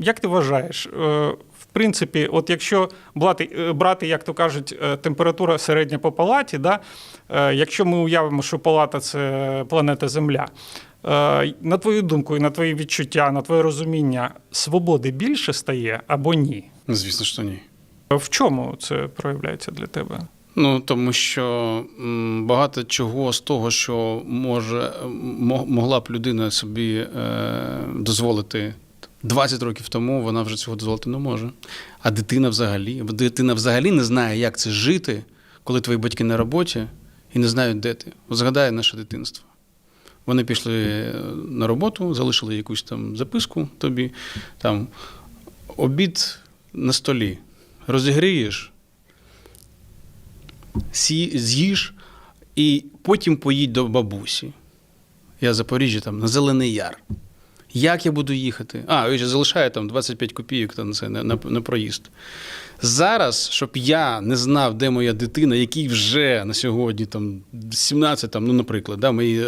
Як ти вважаєш? е, В принципі, от якщо брати, е, брати, як то кажуть, е, температура середня по палаті, да? якщо ми уявимо, що палата це планета Земля, на твою думку і на твої відчуття, на твоє розуміння, свободи більше стає або ні? Ну, Звісно, що ні. В чому це проявляється для тебе? Ну тому що багато чого з того, що може мо- могла б людина собі е, дозволити 20 років тому, вона вже цього дозволити не може. А дитина взагалі, дитина взагалі не знає, як це жити, коли твої батьки на роботі і не знають, де ти. От Згадай наше дитинство. Вони пішли е, на роботу, залишили якусь там записку тобі, там обід на столі. Розігрієш, з'їж і потім поїдь до бабусі. Я з Запоріжжя там на Зелений Яр. Як я буду їхати? А, я залишаю там 25 копійок там, це, на, на, на проїзд. Зараз, щоб я не знав, де моя дитина, який вже на сьогодні там 17, там, ну, наприклад, да, моїй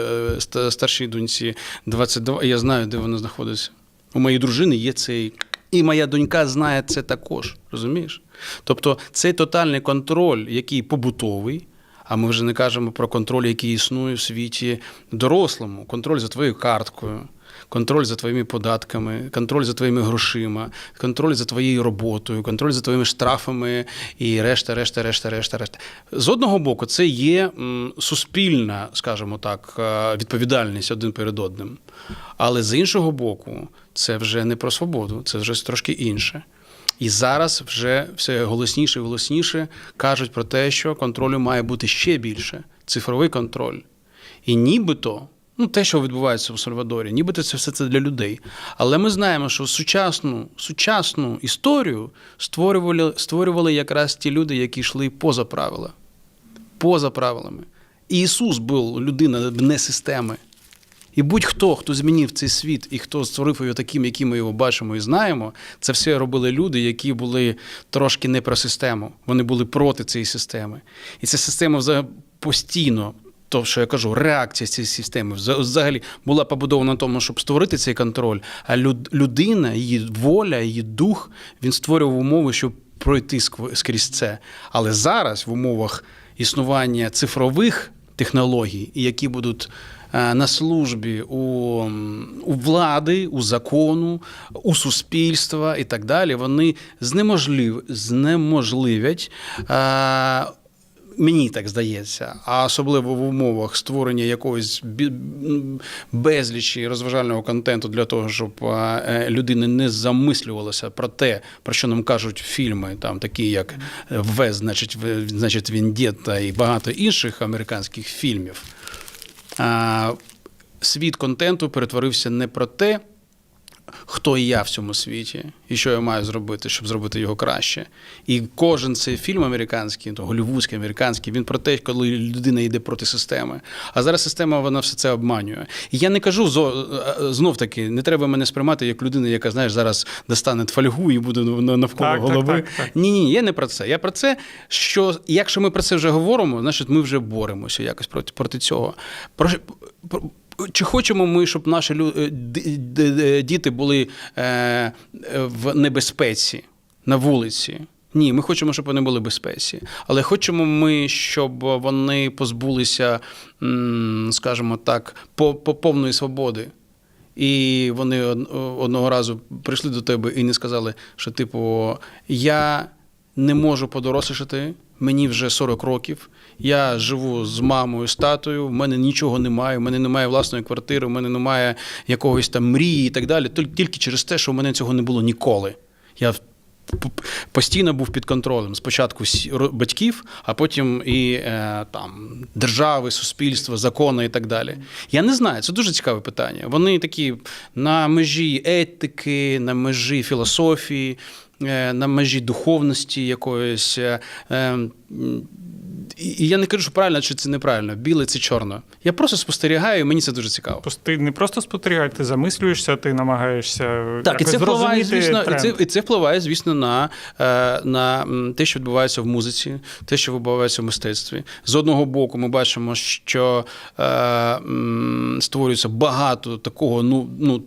е, старшій доньці 22, я знаю, де вона знаходиться. У моєї дружини є цей. І моя донька знає це також, розумієш? Тобто цей тотальний контроль, який побутовий, а ми вже не кажемо про контроль, який існує в світі дорослому, контроль за твоєю карткою, контроль за твоїми податками, контроль за твоїми грошима, контроль за твоєю роботою, контроль за твоїми штрафами і решта, решта, решта, решта, решта. З одного боку, це є суспільна, скажімо так, е, відповідальність один перед одним. Але з іншого боку, це вже не про свободу, це вже трошки інше. І зараз вже все голосніше і голосніше кажуть про те, що контролю має бути ще більше цифровий контроль. І нібито, ну те, що відбувається у Сальвадорі, нібито це все це для людей. Але ми знаємо, що сучасну, сучасну історію створювали, створювали якраз ті люди, які йшли поза правила. Поза правилами. І Ісус був людина не системи. І будь-хто, хто змінив цей світ і хто створив його таким, яким ми його бачимо і знаємо, це все робили люди, які були трошки не про систему. Вони були проти цієї системи. І ця система постійно. То, що я кажу, реакція цієї системи взагалі була побудована на тому, щоб створити цей контроль. А людина, її воля, її дух, він створював умови, щоб пройти скрізь це. Але зараз, в умовах існування цифрових технологій, які будуть на службі у, у влади, у закону, у суспільства і так далі, вони знеможлив, знеможливять. е, Мені так здається, а особливо в умовах створення якогось безлічі розважального контенту для того, щоб е, е, людина не замислювалася про те, про що нам кажуть фільми, там такі як В, значить, значить Вендетта і багато інших американських фільмів. Світ контенту перетворився не про те, хто я в цьому світі, і що я маю зробити, щоб зробити його краще. І кожен цей фільм американський, то голівудський, американський, він про те, коли людина йде проти системи. А зараз система вона все це обманює. І я не кажу знов таки, не треба мене сприймати як людина, яка знаєш зараз достане фольгу і буде навколо Так, голови. так, так. Ні, ні, я не про це. Я про це, що якщо ми про це вже говоримо, значить ми вже боремося якось проти, проти цього. Про, про, чи хочемо ми, щоб наші е, д- діти були е, е, в небезпеці на вулиці? Ні, ми хочемо, щоб вони були в безпеці. Але хочемо ми, щоб вони позбулися, скажімо так, по повної свободи. І вони одного разу прийшли до тебе і не сказали, що, типу, я не можу подорослішати, мені вже 40 років, я живу з мамою, з татою, в мене нічого немає, в мене немає власної квартири, в мене немає якогось там мрії і так далі. Тільки- через те, що в мене цього не було ніколи. Я постійно був під контролем спочатку батьків, а потім і е, там держави, суспільства, закони і так далі. Я не знаю, це дуже цікаве питання. Вони такі на межі етики, на межі філософії, е, на межі духовності якоїсь. е, е, м, і я не кажу, що правильно чи це неправильно, біле чи чорно. Я просто спостерігаю, і мені це дуже цікаво. Просто ти не просто спостерігаєш, ти замислюєшся, ти намагаєшся Так, і це впливає, звісно, звісно, і це, і це впливає, звісно, на, е, на те, що відбувається в музиці, те, що відбувається в мистецтві. З одного боку, ми бачимо, що е, м, створюється багато такого ну, ну,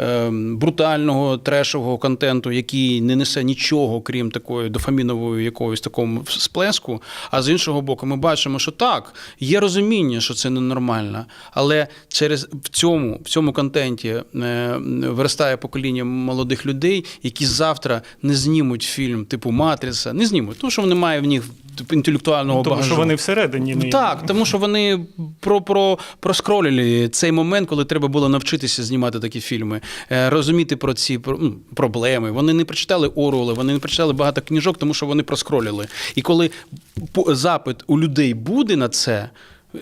е, брутального, трешового контенту, який не несе нічого, крім такої дофамінової якогось такого сплеску. А з іншого боку, ми бачимо, що так, є розуміння, що це ненормально, але через в цьому, в цьому контенті е, виростає покоління молодих людей, які завтра не знімуть фільм типу Матриця, не знімуть, тому що вони мають в них інтелектуального Ну, тому багажу. що вони всередині не Так, тому що вони про, про, проскролили цей момент, коли треба було навчитися знімати такі фільми, е, розуміти про ці про- ну, проблеми. Вони не прочитали Оруелла, вони не прочитали багато книжок, тому що вони проскролили. І коли запит у людей буде на це.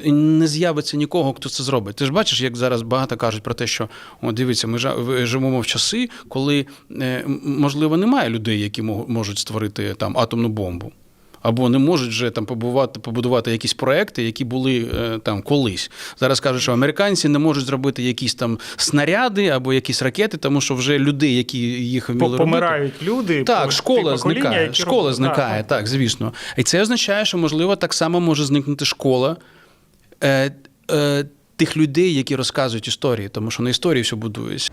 Не з'явиться нікого, хто це зробить. Ти ж бачиш, як зараз багато кажуть про те, що о, дивіться, ми живемо в часи, коли е, можливо немає людей, які мо- можуть створити там атомну бомбу. Або не можуть вже там побувати, побудувати якісь проекти, які були е, там колись. Зараз кажуть, що американці не можуть зробити якісь там снаряди або якісь ракети, тому що вже людей, які їх вміли По- робити, помирають люди. так, школа зникає. Школа роблять. зникає, Так, так, звісно. І це означає, що можливо так само може зникнути школа е, е, тих людей, які розказують історії, тому що на історії все будується.